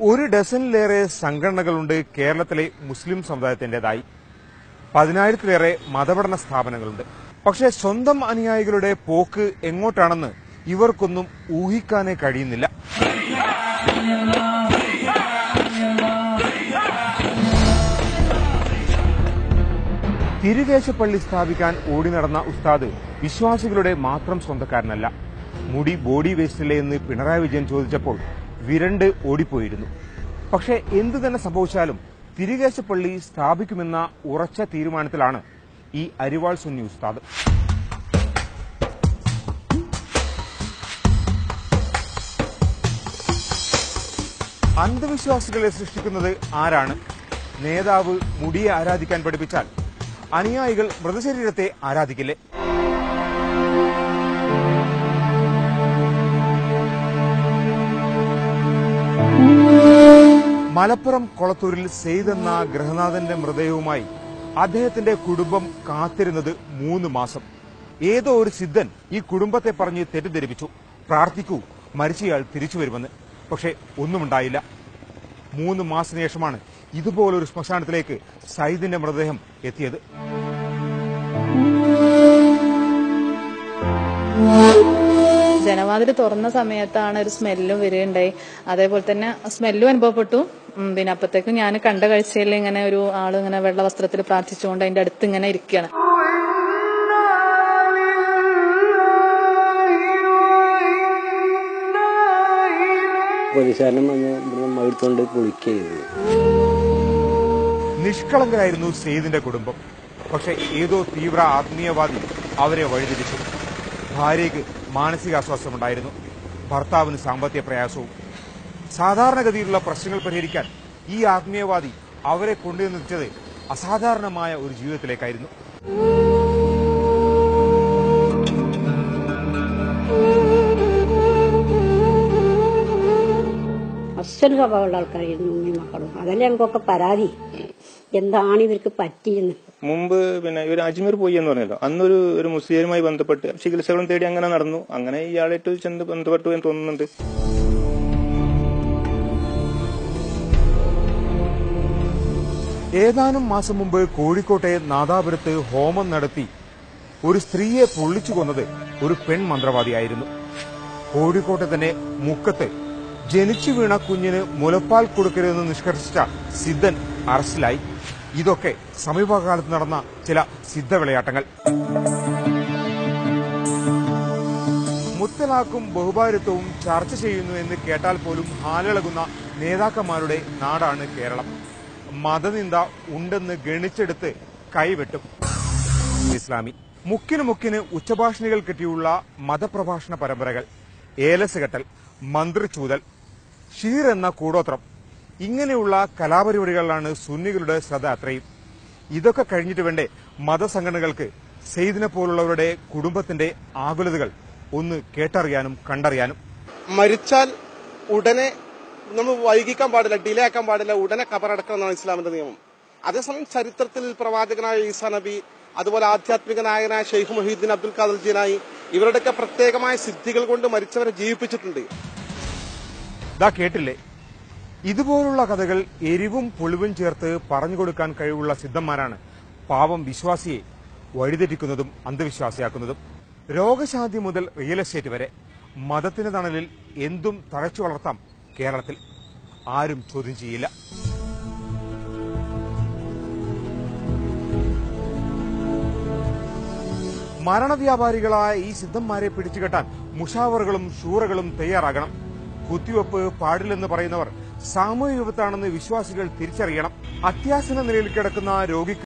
ഒരു ഡസനിലേറെ സംഘടനകളുണ്ട് കേരളത്തിലെ മുസ്ലിം സമുദായത്തിന്റേതായി പതിനായിരത്തിലേറെ മതപഠന സ്ഥാപനങ്ങളുണ്ട്. പക്ഷെ സ്വന്തം അനുയായികളുടെ പോക്ക് എങ്ങോട്ടാണെന്ന് ഇവർക്കൊന്നും ഊഹിക്കാനേ കഴിയുന്നില്ല. തിരുകേശപ്പള്ളി സ്ഥാപിക്കാൻ ഓടി നടന്ന ഉസ്താദ് വിശ്വാസികളുടെ മാത്രം സ്വന്തക്കാരനല്ല. മുടി ബോഡി വേസ്റ്റില്ലേ എന്ന് പിണറായി വിജയൻ ചോദിച്ചപ്പോൾ വിരണ്ട് ഓടിപ്പോയിരുന്നു. പക്ഷേ എന്തു തന്നെ സംഭവിച്ചാലും തിരുകേശപ്പള്ളി സ്ഥാപിക്കുമെന്ന ഉറച്ച തീരുമാനത്തിലാണ് ഈ അരിവാൾ സുന്നി ഉസ്താദ്. അന്ധവിശ്വാസികളെ സൃഷ്ടിക്കുന്നത് ആരാണ്? നേതാവ് മുടിയെ ആരാധിക്കാൻ പഠിപ്പിച്ചാൽ അനുയായികൾ മൃതശരീരത്തെ ആരാധിക്കില്ലേ? മലപ്പുറം കൊളത്തൂരിൽ സെയ്ദ് എന്ന ഗൃഹനാഥന്റെ മൃതദേഹവുമായി അദ്ദേഹത്തിന്റെ കുടുംബം കാത്തിരുന്നത് മൂന്ന് മാസം. ഏതോ ഒരു സിദ്ധൻ ഈ കുടുംബത്തെ പറഞ്ഞ് തെറ്റിദ്ധരിപ്പിച്ചു. പ്രാർത്ഥിക്കൂ മരിച്ചയാൾ തിരിച്ചു വരുമെന്ന്. പക്ഷേ ഒന്നുമുണ്ടായില്ല. മൂന്ന് മാസത്തിന് ശേഷമാണ് ഇതുപോലൊരു ശ്മശാനത്തിലേക്ക് സയ്യിദിന്റെ മൃതദേഹം എത്തിയത്. ജനവാതിൽ തുറന്ന സമയത്താണ് ഒരു സ്മെല്ലും വരികയുണ്ടായി. അതേപോലെ തന്നെ സ്മെല്ലും അനുഭവപ്പെട്ടു. പിന്നെ അപ്പത്തേക്കും ഞാൻ കണ്ട കാഴ്ചയിൽ ഇങ്ങനെ ഒരു ആൾ ഇങ്ങനെ വെള്ള വസ്ത്രത്തിൽ പ്രാർത്ഥിച്ചുകൊണ്ട് അതിന്റെ അടുത്ത് ഇങ്ങനെ ഇരിക്കുകയാണ് വന്ന് കുളിക്കുകയായിരുന്നു. നിഷ്കളങ്കരായിരുന്നു സെയ്ദിന്റെ കുടുംബം. പക്ഷെ ഏതോ തീവ്ര ആത്മീയവാദി അവരെ വഴിതിരിച്ചു. ഭാര്യയ്ക്ക് ഉണ്ടായിരുന്നു ഭർത്താവിന് സാമ്പത്തിക പ്രയാസവും. സാധാരണഗതിയിലുള്ള പ്രശ്നങ്ങൾ പരിഹരിക്കാൻ ഈ ആത്മീയവാദി അവരെ കൊണ്ടുവന്നെത്തിച്ചത് അസാധാരണമായ ഒരു ജീവിതത്തിലേക്കായിരുന്നു. അസ്സൽ സ്വഭാവമുള്ള ആൾക്കാരായിരുന്നു ഉമ്മയും മക്കളും. അതല്ലേ ഞങ്ങൾക്കൊക്കെ പരാതി? എന്താണ് ഇവർക്ക് പറ്റിയെന്ന്? മുമ്പ് പിന്നെ ഇവർ അജ്മീർ പോയി എന്ന് പറഞ്ഞല്ലോ. അന്നൊരു ഒരു മുസ്ലിമുമായി ബന്ധപ്പെട്ട് ചികിത്സകളും തേടി അങ്ങനെ നടന്നു. അങ്ങനെ ഇയാളായിട്ട് ചെന്ന് ബന്ധപ്പെട്ടു എന്ന് തോന്നുന്നുണ്ട്. ഏതാനും മാസം മുമ്പ് കോഴിക്കോട്ടെ നാദാപുരത്ത് ഹോമം നടത്തി ഒരു സ്ത്രീയെ പൊള്ളിച്ചു കൊന്നത് ഒരു പെൺ മന്ത്രവാദിയായിരുന്നു. കോഴിക്കോട്ടെ തന്നെ മുക്കത്ത് ജനിച്ചു വീണ കുഞ്ഞിന് മുലപ്പാൽ കൊടുക്കരുതെന്ന് നിഷ്കർഷിച്ച സിദ്ധൻ അറസ്റ്റിലായി. ഇതൊക്കെ സമീപകാലത്ത് നടന്ന ചില സിദ്ധവിളയാട്ടങ്ങൾ. മുത്തലാക്കും ബഹുഭാരത്വവും ചർച്ച ചെയ്യുന്നു എന്ന് കേട്ടാൽ പോലും ഹാലിളകുന്ന നേതാക്കന്മാരുടെ നാടാണ് കേരളം. മതനിന്ദ ഉണ്ടെന്ന് ഗണിച്ചെടുത്ത് കൈവെട്ടും. ഇസ്ലാമി. മുക്കിന് മുക്കിന് ഉച്ചഭാഷണികൾ കിട്ടിയുള്ള മതപ്രഭാഷണ പരമ്പരകൾ. ഏലസ് കെട്ടൽ മന്ത്രിച്ചൂതൽ ഷീർ എന്ന കൂടോത്രം. ഇങ്ങനെയുള്ള കലാപരിപാടികളിലാണ് സുന്നികളുടെ ശ്രദ്ധ അത്രയും. ഇതൊക്കെ കഴിഞ്ഞിട്ട് വേണ്ടേ മതസംഘടനകൾക്ക് സെയ്ദിനെ പോലുള്ളവരുടെ കുടുംബത്തിന്റെ ആകുലതകൾ ഒന്ന് കേട്ടറിയാനും കണ്ടറിയാനും. മരിച്ചാൽ ഉടനെ നമ്മൾ വൈകിക്കാൻ പാടില്ല ഡിലേ ആക്കാൻ പാടില്ല ഉടനെ കബറടക്കണം എന്നാണ് ഇസ്ലാമിന്റെ നിയമം. അതേസമയം ചരിത്രത്തിൽ പ്രവാചകനായ ഈസാ നബി അതുപോലെ ആധ്യാത്മിക നായകനായ ഷെയ്ഖ് മൊഹീദ്ദീൻ അബ്ദുൽ ഖാദർ ജീനായി ഇവരുടെയൊക്കെ പ്രത്യേകമായ സിദ്ധികൾ കൊണ്ട് മരിച്ചവരെ ജീവിപ്പിച്ചിട്ടുണ്ട്. ദാ കേട്ടില്ലേ? ഇതുപോലുള്ള കഥകൾ എരിവും പൊളിവും ചേർത്ത് പറഞ്ഞു കൊടുക്കാൻ കഴിവുള്ള സിദ്ധന്മാരാണ് പാവം വിശ്വാസിയെ വഴിതെറ്റിക്കുന്നതും അന്ധവിശ്വാസിയാക്കുന്നതും. രോഗശാന്തി മുതൽ റിയൽ എസ്റ്റേറ്റ് വരെ മതത്തിന്റെ തണലിൽ എന്തും തഴച്ചു വളർത്താം കേരളത്തിൽ. ആരും ചോദ്യം ചെയ്യില്ല. മരണവ്യാപാരികളായ ഈ സിദ്ധന്മാരെ പിടിച്ചുകെട്ടാൻ മുഷാവറുകളും ഷൂറകളും തയ്യാറാകണം. കുത്തിവെപ്പ് പാടില്ലെന്ന് പറയുന്നവർ സാമൂഹ്യ വിപത്താണെന്ന് വിശ്വാസികൾ തിരിച്ചറിയണം. അത്യാസന നിലയിൽ കിടക്കുന്ന രോഗിക്ക്